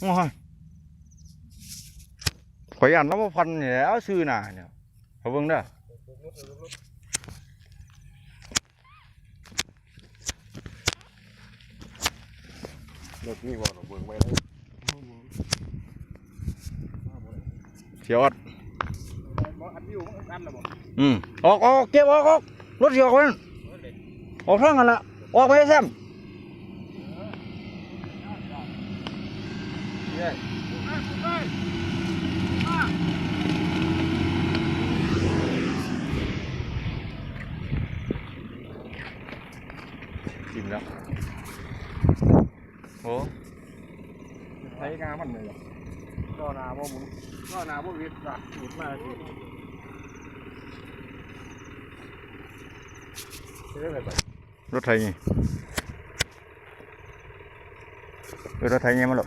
Ôi. Quấy ăn nó một phần nhé, sư nà nhỉ. Hả vâng đó. Được nghĩ vào nó vườn quay đấy. Thiếu ớt. Ừ. ok ok kêu ốc, ốc. Lốt gì ốc lên. Ốc sang hẳn ạ. Ốc quay xem. Yeah. chìm lắm ủa thấy cá mặt này rồi đó là bố muốn đó là bố việt là một mà rất hay nhỉ rất hay nha mấy lộc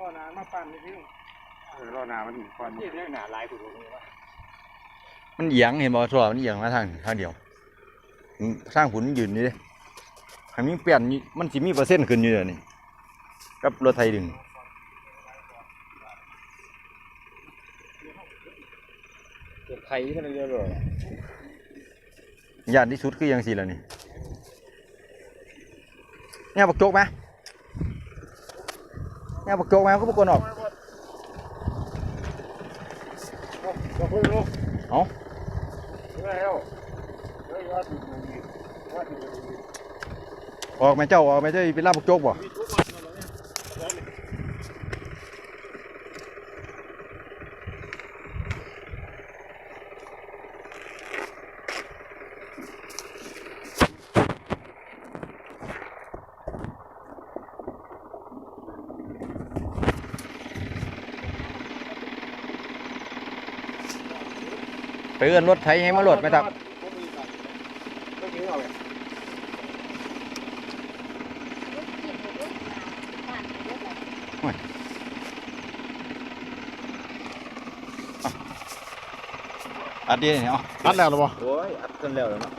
รอนานมาปั่นนี่พี่เออรอนานมันปั่นนี่เรื่องหนาลายกูรู้ว่ามันเอียงเห็นบ่ทั่วมันเอียงมาทางทางเดียวอืมสร้างผุนยืนนี่เด้ให้มีเปลี่ยนนี่มันสิมีเปอร์เซ็นต์ขึ้นอยู่เดี๋ยวนี้กับรถไทยดึงเก็บไข่กันเยอะเลยยานที่สุดคือยังสี่แล้วนี่เนี่ยบักโจกไหม เนี่ยบักโจกไหมเขาบอกกวนออกก็เพิ่งรู้เอ้าแล้วเฮ้ยว่าดีว่าดีออกไหมเจ้าออกไหมเจ้าเป็นลาบบักโจกบ่ มีทุกวันเลย ไปเอื้อนรถไถให้มาโหลดไหมครับอัดดีเนี่ยเอาอัดแล้วหรอบ่โอ้ยอัดจนแล้วแล้วเนาะ